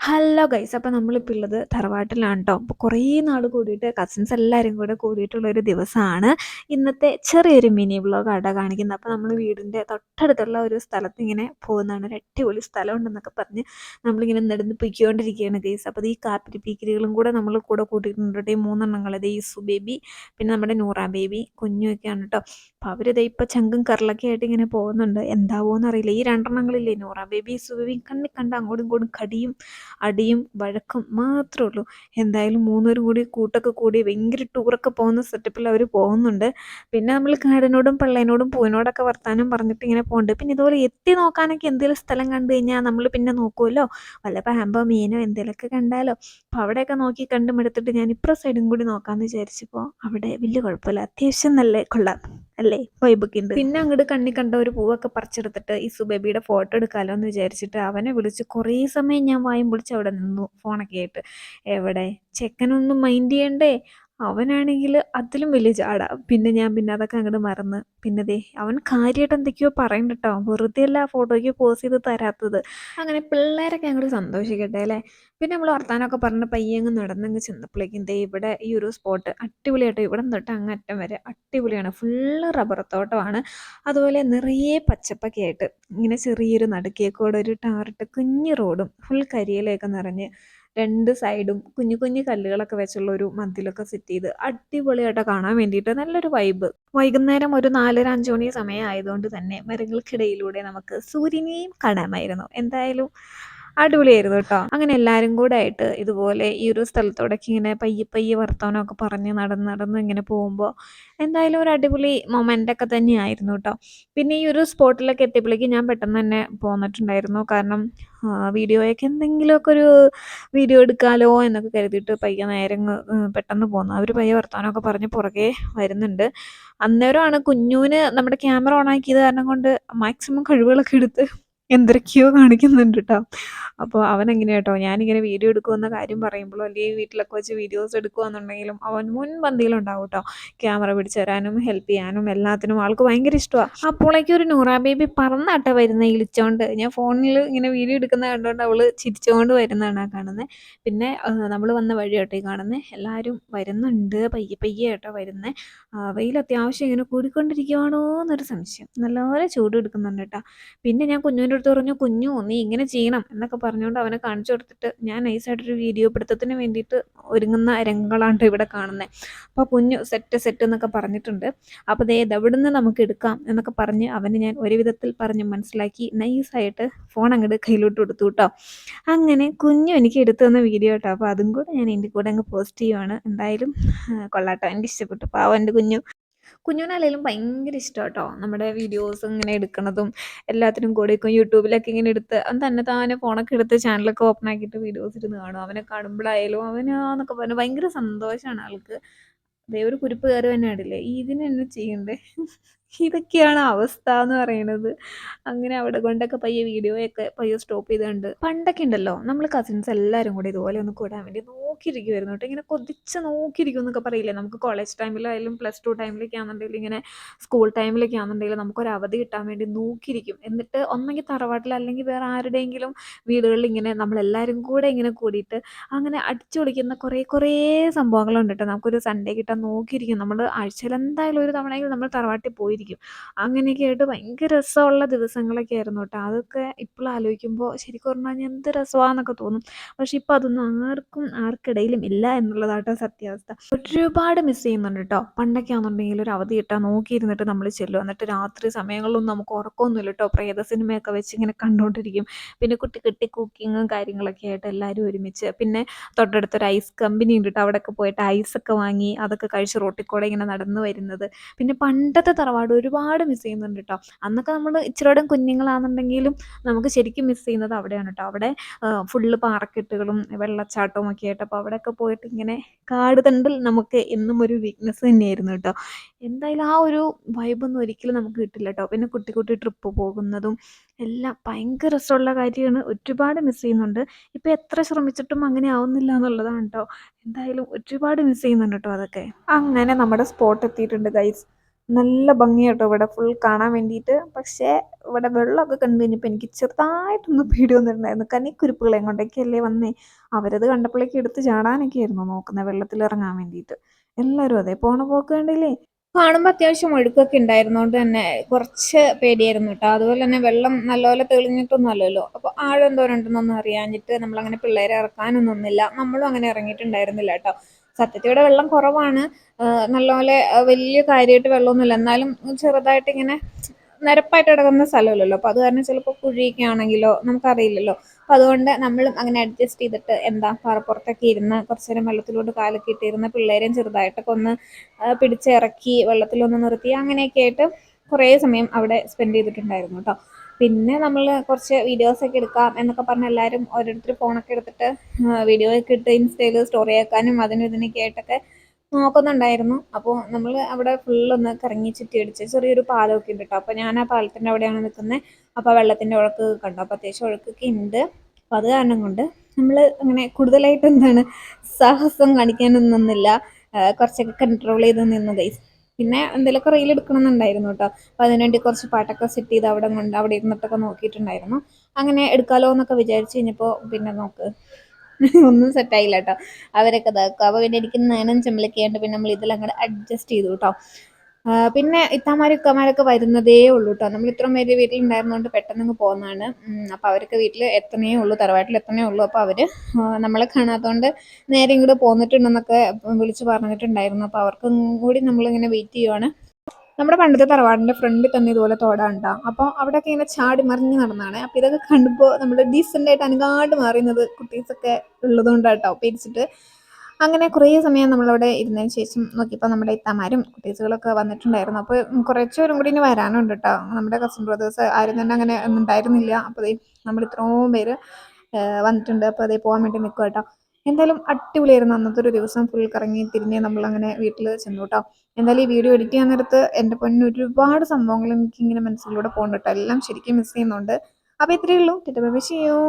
Hello guys അപ്പോൾ നമ്മളിപ്പോൾ ഉള്ളത് തറവാട്ടിലാണ് കേട്ടോ അപ്പോൾ കുറേ നാൾ കൂടിയിട്ട് കസിൻസ് എല്ലാവരും കൂടെ കൂടിയിട്ടുള്ളൊരു ദിവസമാണ് ഇന്നത്തെ ചെറിയൊരു മിനി വ്ളോഗ് അവിടെ കാണിക്കുന്നത്. അപ്പോൾ നമ്മൾ വീടിന്റെ തൊട്ടടുത്തുള്ള ഒരു സ്ഥലത്ത് ഇങ്ങനെ പോകുന്നതാണ്. ഒരു അടിപൊളി സ്ഥലമുണ്ടെന്നൊക്കെ പറഞ്ഞ് നമ്മളിങ്ങനെ നടന്ന് പൊയ്ക്കൊണ്ടിരിക്കുകയാണ് ഗൈസ്. അപ്പോൾ ഈ കാപ്പിരി പീക്കിരികളും കൂടെ നമ്മൾ കൂടെ കൂട്ടിയിട്ടുണ്ട് ഈ മൂന്നെണ്ണങ്ങൾ ഈ ഇസു ബേബി പിന്നെ നമ്മുടെ നൂറ ബേബി കുഞ്ഞുമൊക്കെയാണ് കേട്ടോ അപ്പോൾ അവരിത് ഇപ്പോൾ ചങ്കും കറിലൊക്കെ ആയിട്ട് ഇങ്ങനെ പോകുന്നുണ്ട്. എന്താവോന്ന് അറിയില്ല ഈ രണ്ടെണ്ണങ്ങളില്ലേ? നൂറ ബേബി സുബേബി ബേബി കണ്ണി കണ്ട് അങ്ങോട്ടും ഇങ്ങോട്ടും കടിയും അടിയും വഴക്കും മാത്രമേ ഉള്ളൂ. എന്തായാലും മൂന്നുപേരും കൂടി കൂട്ടൊക്കെ കൂടി ഭയങ്കര ടൂറൊക്കെ പോകുന്ന സെറ്റപ്പിൽ അവർ പോകുന്നുണ്ട്. പിന്നെ നമ്മൾ കാടിനോടും പള്ളേനോടും പൂവിനോടൊക്കെ വർത്താനം പറഞ്ഞിട്ട് ഇങ്ങനെ പോകുന്നുണ്ട് പിന്നെ ഇതുപോലെ എത്തി നോക്കാനൊക്കെ എന്തെങ്കിലും സ്ഥലം കണ്ടു കഴിഞ്ഞാൽ നമ്മൾ പിന്നെ നോക്കുമല്ലോ വല്ല പാമ്പോ മീനോ എന്തെങ്കിലുമൊക്കെ കണ്ടാലോ? അപ്പോൾ അവിടെയൊക്കെ നോക്കി കണ്ടും എടുത്തിട്ട് ഞാൻ ഇപ്പുറം സൈഡും കൂടി നോക്കാമെന്ന് വിചാരിച്ചപ്പോൾ അവിടെ വലിയ കുഴപ്പമില്ല. അത്യാവശ്യം നല്ല കൊള്ളാം. അല്ലേ? വൈബൊക്കെ ഉണ്ട്. പിന്നെ അങ്ങോട്ട് കണ്ണി കണ്ട ഒരു പൂവൊക്കെ പറിച്ചെടുത്തിട്ട് ഈ സുബേബിയുടെ ഫോട്ടോ എടുക്കാമല്ലോ എന്ന് വിചാരിച്ചിട്ട് അവനെ വിളിച്ച് കുറേ സമയം ഞാൻ വായും പൊളിച്ച് അവിടെ നിന്നു ഫോണൊക്കെ ആയിട്ട് എവിടെ? ചെക്കനൊന്നും മൈൻഡ് ചെയ്യണ്ടേ? അവനാണെങ്കിൽ അതിലും വലിയ ചാട പിന്നെ ഞാൻ പിന്നെ അതൊക്കെ അങ്ങോട്ട് മറന്ന്. പിന്നെ ദേ അവൻ കാര്യമായിട്ട് എന്തൊക്കെയോ പറയുന്നുണ്ട് കേട്ടോ വെറുതെ അല്ല ആ ഫോട്ടോയ്ക്ക് പോസ് ചെയ്ത് തരാത്തത്. അങ്ങനെ പിള്ളേരൊക്കെ അങ്ങോട്ട് സന്തോഷിക്കട്ടെ അല്ലേ? പിന്നെ നമ്മൾ വർത്താനമൊക്കെ പറഞ്ഞ് പയ്യങ്ങ് നടന്നങ്ങ് ചെന്നപ്പോഴേക്കും ദേ ഇവിടെ ഈ ഒരു സ്പോട്ട് അടിപൊളിയായിട്ട്. ഇവിടെ തൊട്ട് അങ്ങറ്റം വരെ അടിപൊളിയാണ്. ഫുള്ള് റബ്ബർ തോട്ടമാണ്. അതുപോലെ നിറയെ പച്ചപ്പൊക്കെ ആയിട്ട് ഇങ്ങനെ ചെറിയൊരു നടുക്കേക്കോടെ ഒരു ടാറിട്ട് കുഞ്ഞു റോഡും ഫുൾ കരിയിലൊക്കെ നിറഞ്ഞ് രണ്ട് സൈഡും കുഞ്ഞു കുഞ്ഞു കല്ലുകളൊക്കെ വെച്ചുള്ള ഒരു മന്തിലൊക്കെ സെറ്റ് ചെയ്ത് അടിപൊളിയായിട്ട് കാണാൻ വേണ്ടിയിട്ട് നല്ലൊരു വൈബ് വൈകുന്നേരം ഒരു നാലര അഞ്ചു മണി സമയം ആയതുകൊണ്ട് തന്നെ മരങ്ങൾക്കിടയിലൂടെ നമുക്ക് സൂര്യനെയും കാണാമായിരുന്നു. എന്തായാലും അടിപൊളിയായിരുന്നു കേട്ടോ. അങ്ങനെ എല്ലാവരും കൂടെ ആയിട്ട് ഇതുപോലെ ഈ ഒരു സ്ഥലത്തോടൊക്കെ ഇങ്ങനെ പയ്യെ പയ്യെ വർത്തമാനമൊക്കെ പറഞ്ഞ് നടന്ന് നടന്ന് ഇങ്ങനെ പോകുമ്പോൾ എന്തായാലും ഒരു അടിപൊളി മൊമെന്റ് ഒക്കെ തന്നെയായിരുന്നു കേട്ടോ. പിന്നെ ഈ ഒരു സ്പോട്ടിലൊക്കെ എത്തിയപ്പോഴേക്കും ഞാൻ പെട്ടെന്ന് തന്നെ പോന്നിട്ടുണ്ടായിരുന്നു. കാരണം വീഡിയോയൊക്കെ എന്തെങ്കിലുമൊക്കെ ഒരു വീഡിയോ എടുക്കാലോ എന്നൊക്കെ കരുതിയിട്ട് പയ്യെ നേരെ പെട്ടെന്ന് പോന്നു. അവർ പയ്യെ വർത്തമാനമൊക്കെ പറഞ്ഞ് പുറകെ വരുന്നുണ്ട്. അന്നേരമാണ് കുഞ്ഞുവിന് നമ്മുടെ ക്യാമറ ഓൺ ആക്കിയത് കാരണം കൊണ്ട് മാക്സിമം കഴിവുകളൊക്കെ എടുത്ത് എന്തൊക്കെയോ കാണിക്കുന്നുണ്ട് കേട്ടോ അപ്പോൾ അവൻ എങ്ങനെയാ കേട്ടോ ഞാനിങ്ങനെ വീഡിയോ എടുക്കുമെന്ന കാര്യം പറയുമ്പോഴോ അല്ലെങ്കിൽ വീട്ടിലൊക്കെ വെച്ച് വീഡിയോസ് എടുക്കുകയെന്നുണ്ടെങ്കിലും അവൻ മുൻപന്തിയിലുണ്ടാവും കേട്ടോ ക്യാമറ പിടിച്ചു തരാനും ഹെൽപ്പ് ചെയ്യാനും എല്ലാത്തിനും ആൾക്ക് ഭയങ്കര ഇഷ്ടമാണ് അപ്പോളേക്കും ഒരു നൂറാ ബേബി പറന്നാട്ട വരുന്ന ഇളിച്ചോണ്ട്. ഞാൻ ഫോണിൽ ഇങ്ങനെ വീഡിയോ എടുക്കുന്ന കണ്ടുകൊണ്ട് അവൾ ചിരിച്ചുകൊണ്ട് വരുന്നതാണ് ആ കാണുന്നത് പിന്നെ നമ്മൾ വന്ന വഴി കേട്ടോ ഈ കാണുന്നത് എല്ലാവരും വരുന്നുണ്ട് പയ്യെ പയ്യെ കേട്ടോ വരുന്നത് വെയിൽ അത്യാവശ്യം ഇങ്ങനെ കൂടിക്കൊണ്ടിരിക്കുവാണോ എന്നൊരു സംശയം. നല്ലപോലെ ചൂട് എടുക്കുന്നുണ്ട് കേട്ടോ പിന്നെ ഞാൻ കുഞ്ഞുവിന്റെ അടുത്ത് പറഞ്ഞു കുഞ്ഞു നീ ഇങ്ങനെ ചെയ്യണം എന്നൊക്കെ പറഞ്ഞുകൊണ്ട് അവനെ കാണിച്ചു കൊടുത്തിട്ട് ഞാൻ നൈസായിട്ടൊരു വീഡിയോ പിടുത്തത്തിന് വേണ്ടിയിട്ട് ഒരുങ്ങുന്ന രംഗങ്ങളാണ് ഇവിടെ കാണുന്നത് അപ്പോൾ കുഞ്ഞു സെറ്റ് സെറ്റ് എന്നൊക്കെ പറഞ്ഞിട്ടുണ്ട്. അപ്പോൾ ദേ നിന്ന് നമുക്ക് എടുക്കാം എന്നൊക്കെ പറഞ്ഞ് അവന് ഞാൻ ഒരു വിധത്തിൽ പറഞ്ഞ് മനസ്സിലാക്കി നൈസായിട്ട് ഫോൺ അങ്ങോട്ട് കയ്യിലോട്ട് കൊടുത്തു കേട്ടോ അങ്ങനെ കുഞ്ഞു എനിക്ക് എടുത്തു തന്ന വീഡിയോ കേട്ടോ അപ്പോൾ അതും കൂടെ ഞാൻ എന്റെ കൂടെ അങ്ങ് പോസ്റ്റ് ചെയ്യുവാണ്. എന്തായാലും കൊള്ളാട്ടോ. എനിക്ക് ഇഷ്ടപ്പെട്ടു. പാവം എന്റെ കുഞ്ഞു. കുഞ്ഞുനായാലും ഭയങ്കര ഇഷ്ടം കേട്ടോ നമ്മുടെ വീഡിയോസ് ഇങ്ങനെ എടുക്കുന്നതും എല്ലാത്തിനും കൂടെ ഇപ്പം യൂട്യൂബിലൊക്കെ ഇങ്ങനെ എടുത്ത് അവൻ തന്നെ താനെ ഫോണൊക്കെ എടുത്ത് ചാനലൊക്കെ ഓപ്പൺ ആക്കിയിട്ട് വീഡിയോസ് ഇരുന്ന് കാണും. അവനെ കാണുമ്പോഴായാലും അവനാന്നൊക്കെ പറഞ്ഞു ഭയങ്കര സന്തോഷമാണ് ആൾക്ക്. അതേ ഒരു കുരിപ്പ് കയറി തന്നെ ആടില്ലേ ഇതിനെന്നെ ചെയ്യണ്ടേ? ഇതൊക്കെയാണ് അവസ്ഥ എന്ന് പറയുന്നത് അങ്ങനെ അവിടെ കൊണ്ടൊക്കെ പയ്യെ വീഡിയോയൊക്കെ പയ്യെ സ്റ്റോപ്പ് ചെയ്തുകൊണ്ട് പണ്ടൊക്കെ ഉണ്ടല്ലോ നമ്മൾ കസിൻസ് എല്ലാവരും കൂടി ഇതുപോലെ ഒന്ന് കൂടാൻ വേണ്ടി നോക്കിയിരിക്കുമായിരുന്നു കേട്ടോ. ഇങ്ങനെ കൊതിച്ച് നോക്കിയിരിക്കും എന്നൊക്കെ പറയില്ലേ? നമുക്ക് കോളേജ് ടൈമിലായാലും പ്ലസ് ടു ടൈമിലൊക്കെ ആണെന്നുണ്ടെങ്കിൽ ഇങ്ങനെ സ്കൂൾ ടൈമിലൊക്കെ ആണെന്നുണ്ടെങ്കിൽ നമുക്കൊരു അവധി കിട്ടാൻ വേണ്ടി നോക്കിയിരിക്കും. എന്നിട്ട് ഒന്നെങ്കിൽ തറവാട്ടിൽ അല്ലെങ്കിൽ വേറെ ആരുടെയെങ്കിലും വീടുകളിൽ ഇങ്ങനെ നമ്മളെല്ലാവരും കൂടെ ഇങ്ങനെ കൂടിയിട്ട് അങ്ങനെ അടിച്ചു പൊളിക്കുന്ന കുറേ കുറേ സംഭവങ്ങളുണ്ട് കേട്ടോ. നമുക്കൊരു സൺഡേ കിട്ടാൻ നോക്കിയിരിക്കും. നമ്മൾ ആഴ്ചയിൽ എന്തായാലും ഒരു തവണയെങ്കിലും നമ്മൾ തറവാട്ടിൽ പോയിരിക്കും അങ്ങനെയൊക്കെ ആയിട്ട് ഭയങ്കര രസമുള്ള ദിവസങ്ങളൊക്കെ ആയിരുന്നു കേട്ടോ. അതൊക്കെ ഇപ്പോൾ ആലോചിക്കുമ്പോൾ ശരിക്കും പറഞ്ഞാൽ എന്ത് രസമാണെന്നൊക്കെ തോന്നും. പക്ഷെ ഇപ്പോൾ അതൊന്നും ആർക്കും ആർക്കിടയിലും ഇല്ല എന്നുള്ളതാട്ടോ സത്യാവസ്ഥ. ഒരുപാട് മിസ് ചെയ്യുന്നുണ്ട് കേട്ടോ. പണ്ടൊക്കെ ആണെന്നുണ്ടെങ്കിൽ ഒരു അവധി കിട്ടാൻ നോക്കിയിരുന്നിട്ട് നമ്മൾ ചെല്ലും എന്നിട്ട് രാത്രി സമയങ്ങളിലൊന്നും നമുക്ക് ഉറക്കമൊന്നുമില്ല കേട്ടോ. പ്രേത സിനിമയൊക്കെ വെച്ച് ഇങ്ങനെ കണ്ടുകൊണ്ടിരിക്കും. പിന്നെ കുട്ടി കുട്ടി കുക്കിങ്ങും കാര്യങ്ങളൊക്കെ ആയിട്ട് എല്ലാവരും ഒരുമിച്ച്. പിന്നെ തൊട്ടടുത്തൊരു ഐസ് കമ്പനി ഉണ്ട് കേട്ടോ. അവിടെയൊക്കെ പോയിട്ട് ഐസൊക്കെ വാങ്ങി അതൊക്കെ കഴിച്ച് റോട്ടിൽ കൂടെ ഇങ്ങനെ നടന്നു വരുന്നത്. പിന്നെ പണ്ടത്തെ തറവാട് ഒരുപാട് ഒരുപാട് മിസ് ചെയ്യുന്നുണ്ട് കേട്ടോ അന്നൊക്കെ നമ്മൾ ഇച്ചിരിയോടെ കുഞ്ഞുങ്ങളാണെന്നുണ്ടെങ്കിലും നമുക്ക് ശരിക്കും മിസ് ചെയ്യുന്നത് അവിടെയാണ് കേട്ടോ അവിടെ ഫുള്ള് പാറക്കെട്ടുകളും വെള്ളച്ചാട്ടവും ഒക്കെ ആയിട്ട് അപ്പോൾ അവിടെയൊക്കെ പോയിട്ട് ഇങ്ങനെ കാട് തണ്ടിൽ നമുക്ക് എന്നും ഒരു വീക്ക്നെസ് തന്നെയായിരുന്നു കേട്ടോ എന്തായാലും ആ ഒരു വൈബൊന്നും ഒരിക്കലും നമുക്ക് കിട്ടില്ല കേട്ടോ പിന്നെ കുട്ടി കുട്ടി ട്രിപ്പ് പോകുന്നതും എല്ലാം ഭയങ്കര രസമുള്ള കാര്യമാണ്. ഒരുപാട് മിസ് ചെയ്യുന്നുണ്ട്. ഇപ്പോൾ എത്ര ശ്രമിച്ചിട്ടും അങ്ങനെ ആവുന്നില്ല എന്നുള്ളതാണ് കേട്ടോ എന്തായാലും ഒരുപാട് മിസ് ചെയ്യുന്നുണ്ട് കേട്ടോ അതൊക്കെ. അങ്ങനെ നമ്മുടെ സ്പോട്ട് എത്തിയിട്ടുണ്ട് ഗൈസ് നല്ല ഭംഗിയാട്ടോ ഇവിടെ ഫുൾ കാണാൻ വേണ്ടിയിട്ട്. പക്ഷേ ഇവിടെ വെള്ളമൊക്കെ കണ്ടു കഴിഞ്ഞപ്പോൾ എനിക്ക് ചെറുതായിട്ടൊന്ന് പേടി വന്നിട്ടുണ്ടായിരുന്നു. കന്നിക്കുരുപ്പുകളെയും കൊണ്ടൊക്കെയല്ലേ വന്നേ? അവരത് കണ്ടപ്പോഴേക്ക് എടുത്ത് ചാടാനൊക്കെ ആയിരുന്നു നോക്കുന്നത് വെള്ളത്തിൽ ഇറങ്ങാൻ വേണ്ടിയിട്ട്. എല്ലാവരും അതെ പോണ പോക്ക് കണ്ടില്ലേ? കാണുമ്പോൾ അത്യാവശ്യം ഒഴുക്കൊക്കെ ഉണ്ടായിരുന്നോണ്ട് തന്നെ കുറച്ച് പേടിയായിരുന്നു കേട്ടോ. അതുപോലെ തന്നെ വെള്ളം നല്ലപോലെ തെളിഞ്ഞിട്ടൊന്നും അല്ലല്ലോ. അപ്പോൾ ആഴം എന്തോരം ഉണ്ടെന്നൊന്നും അറിയാഞ്ഞിട്ട് നമ്മളങ്ങനെ പിള്ളേരെ ഇറക്കാനൊന്നും ഒന്നുമില്ല നമ്മളും അങ്ങനെ ഇറങ്ങിയിട്ടുണ്ടായിരുന്നില്ല കേട്ടോ. സത്യത്തിവിടെ വെള്ളം കുറവാണ്. നല്ലപോലെ വലിയ കാര്യമായിട്ട് വെള്ളമൊന്നുമില്ല. എന്നാലും ചെറുതായിട്ട് ഇങ്ങനെ നിരപ്പായിട്ട് കിടക്കുന്ന സ്ഥലമല്ലല്ലോ. അപ്പോൾ അത് കാരണം ചിലപ്പോൾ കുഴിയൊക്കെ ആണെങ്കിലോ നമുക്കറിയില്ലല്ലോ. അപ്പോൾ അതുകൊണ്ട് നമ്മളും അങ്ങനെ അഡ്ജസ്റ്റ് ചെയ്തിട്ട് എന്താ പാറപ്പുറത്തൊക്കെ ഇരുന്ന് കുറച്ച് നേരം വെള്ളത്തിലോട്ട് കാലൊക്കെ ഇട്ടിരുന്ന് പിള്ളേരെയും ചെറുതായിട്ടൊക്കെ ഒന്ന് പിടിച്ചിറക്കി വെള്ളത്തിലൊന്ന് നിർത്തി അങ്ങനെയൊക്കെ ആയിട്ട് കുറേ സമയം അവിടെ സ്പെൻഡ് ചെയ്തിട്ടുണ്ടായിരുന്നു കേട്ടോ. പിന്നെ നമ്മൾ കുറച്ച് വീഡിയോസ് ഒക്കെ എടുക്കാം എന്നൊക്കെ പറഞ്ഞ് എല്ലാവരും ഓരോരുത്തർ ഫോണൊക്കെ എടുത്തിട്ട് വീഡിയോ ഒക്കെ ഇട്ട് ഇൻസ്റ്റയിൽ സ്റ്റോറി ആക്കാനും അതിനും ഇതിനൊക്കെ ആയിട്ടൊക്കെ നോക്കുന്നുണ്ടായിരുന്നു. അപ്പോൾ നമ്മൾ അവിടെ ഫുള്ളൊന്ന് കറങ്ങി ചുറ്റി അടിച്ച് ചെറിയൊരു പാലമൊക്കെ ഉണ്ട് കേട്ടോ അപ്പോൾ ഞാൻ ആ പാലത്തിന്റെ അവിടെയാണ് നിൽക്കുന്നത് അപ്പോൾ വെള്ളത്തിന്റെ ഒഴുക്ക് കണ്ടു? അപ്പോൾ അത്യാവശ്യം ഒഴുക്കൊക്കെ ഉണ്ട്. അപ്പോൾ അത് കാരണം കൊണ്ട് നമ്മൾ അങ്ങനെ കൂടുതലായിട്ട് എന്താണ് സാഹസം കാണിക്കാനൊന്നും നിന്നില്ല. കുറച്ചൊക്കെ കൺട്രോൾ ചെയ്ത് നിന്നു ഗൈസ് പിന്നെ എന്തെങ്കിലുമൊക്കെ റീൽ എടുക്കണം എന്നുണ്ടായിരുന്നു കേട്ടോ അപ്പോൾ അതിനുവേണ്ടി കുറച്ച് പാട്ടൊക്കെ സെറ്റ് ചെയ്ത് അവിടെ കൊണ്ട് അവിടെ ഇരുന്നിട്ടൊക്കെ നോക്കിയിട്ടുണ്ടായിരുന്നു. അങ്ങനെ എടുക്കാലോ എന്നൊക്കെ വിചാരിച്ച് കഴിഞ്ഞപ്പോൾ പിന്നെ നോക്ക്. ഒന്നും സെറ്റായില്ല കേട്ടോ അവരൊക്കെ ഇതാക്കുക അപ്പോൾ പിന്നെ എനിക്ക് നയനം ചെമ്മലൊക്കെ ആയതുകൊണ്ട് പിന്നെ നമ്മൾ ഇതിൽ അഡ്ജസ്റ്റ് ചെയ്തു കേട്ടോ പിന്നെ ഇത്താമാരും ഇക്കമാരൊക്കെ വരുന്നതേ ഉള്ളൂ കേട്ടോ നമ്മൾ ഇത്രയും പേര് പെട്ടെന്ന് അങ്ങ് പോകുന്നതാണ് അപ്പോൾ അവരൊക്കെ വീട്ടിൽ എത്തണേ ഉള്ളൂ തറവാട്ടിൽ എത്തണേ ഉള്ളൂ. അപ്പോൾ അവർ നമ്മളെ കാണാത്തതുകൊണ്ട് നേരെ ഇങ്ങോട്ട് പോന്നിട്ടുണ്ടെന്നൊക്കെ വിളിച്ച് പറഞ്ഞിട്ടുണ്ടായിരുന്നു. അപ്പോൾ അവർക്കും കൂടി നമ്മളിങ്ങനെ വെയിറ്റ് ചെയ്യുവാണ്. നമ്മുടെ പണ്ടത്തെ തറവാടിന്റെ ഫ്രണ്ടിൽ തന്നെ ഇതുപോലെ തോടാണ്ടാ അപ്പോൾ അവിടെയൊക്കെ ഇങ്ങനെ ചാടി മറിഞ്ഞ് നടന്നാണ്. അപ്പോൾ ഇതൊക്കെ കണ്ടപ്പോൾ നമ്മൾ ഡീസന്റായിട്ട് അനുകാട് മാറിയുന്നത് കുട്ടീസൊക്കെ ഉള്ളതുകൊണ്ടാട്ടോ പേടിച്ചിട്ട്. അങ്ങനെ കുറേ സമയം നമ്മളവിടെ ഇരുന്നതിന് ശേഷം നോക്കിയപ്പോൾ നമ്മുടെ ഇത്താമാരും കുട്ടീസുകളൊക്കെ വന്നിട്ടുണ്ടായിരുന്നു. അപ്പോൾ കുറച്ചുപേരും കൂടി ഇനി വരാനുണ്ട് കേട്ടോ നമ്മുടെ കസിൻ ബ്രദേഴ്സ് ആരും തന്നെ അങ്ങനെ ഉണ്ടായിരുന്നില്ല. അപ്പോൾ നമ്മൾ ഇത്രയും പേര് വന്നിട്ടുണ്ട്. അപ്പോൾ അതേ പോകാൻ വേണ്ടി നിൽക്കുക കേട്ടോ എന്തായാലും അടിപൊളിയായിരുന്നു. അന്നത്തെ ഒരു ദിവസം ഫുൾ കറങ്ങി തിരിഞ്ഞ് നമ്മളങ്ങനെ വീട്ടിൽ ചെന്നു കേട്ടോ എന്തായാലും ഈ വീഡിയോ എഡിറ്റ് ചെയ്യാൻ നേരത്ത് എന്റെ പൊന്നിന് ഒരുപാട് സംഭവങ്ങൾ എനിക്ക് ഇങ്ങനെ മനസ്സിലൂടെ പോകുന്നുണ്ട് കേട്ടോ എല്ലാം ശരിക്കും മിസ് ചെയ്യുന്നുണ്ട്. അപ്പോൾ ഇത്രയേ ഉള്ളൂ. ടെറ്റ ബൈ ചെയ്യൂ